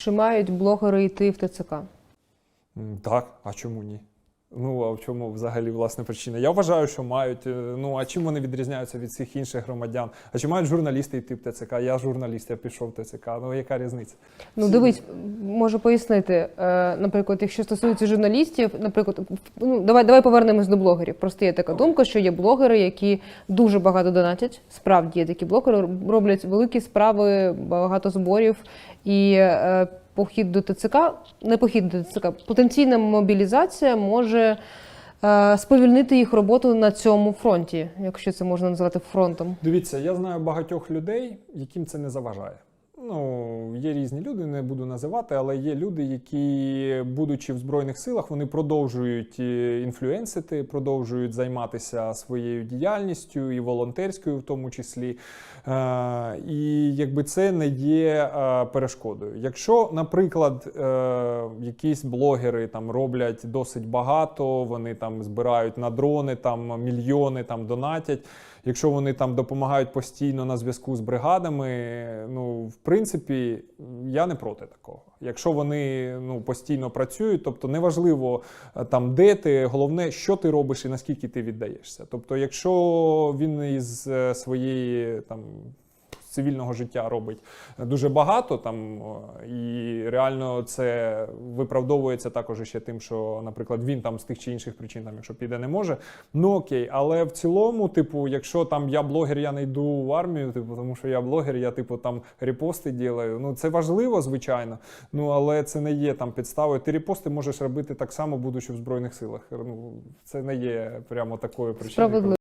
Чи мають блогери йти в ТЦК? Так, а чому ні? Ну, а в чому взагалі власне причина? Я вважаю, що мають. Е, Ну, а чим вони відрізняються від всіх інших громадян? А чи мають журналісти йти в ТЦК? Я журналіст, я пішов в ТЦК. Ну, яка різниця? Ну, дивись, можу пояснити. Е, Наприклад, якщо стосується журналістів, наприклад, ну давай давай повернемось до блогерів. Просто є така думка, що є блогери, які дуже багато донатять. Справді є такі блогери, роблять великі справи, багато зборів і. Похід до ТЦК, не похід до ТЦК, потенційна мобілізація може е, сповільнити їх роботу на цьому фронті, якщо це можна назвати фронтом. Дивіться, я знаю багатьох людей, яким це не заважає. Ну, є різні люди, не буду називати, але є люди, які, будучи в Збройних силах, вони продовжують е, інфлюенсити, продовжують займатися своєю діяльністю і волонтерською, в тому числі. Е, і якби це не є е, перешкодою. Якщо, наприклад, якісь блогери там роблять досить багато, вони там збирають на дрони там мільйони там донатять. Якщо вони там допомагають постійно на зв'язку з бригадами, ну в принципі, я не проти такого. Якщо вони ну постійно працюють, тобто неважливо е, там де ти, головне, що ти робиш і наскільки ти віддаєшся. Тобто, якщо він із е, своєї там. Цивільного життя робить дуже багато там і реально це виправдовується також ще тим, що, наприклад, він там з тих чи інших причин, там, якщо піде, не може. Ну окей, але в цілому, типу, якщо там я блогер, я не йду в армію, типу, тому що я блогер, я типу там репости ділаю. Ну це важливо, звичайно. Ну але це не є там підставою. Ти репости можеш робити так само, будучи в збройних силах. Ну це не є прямо такою причиною.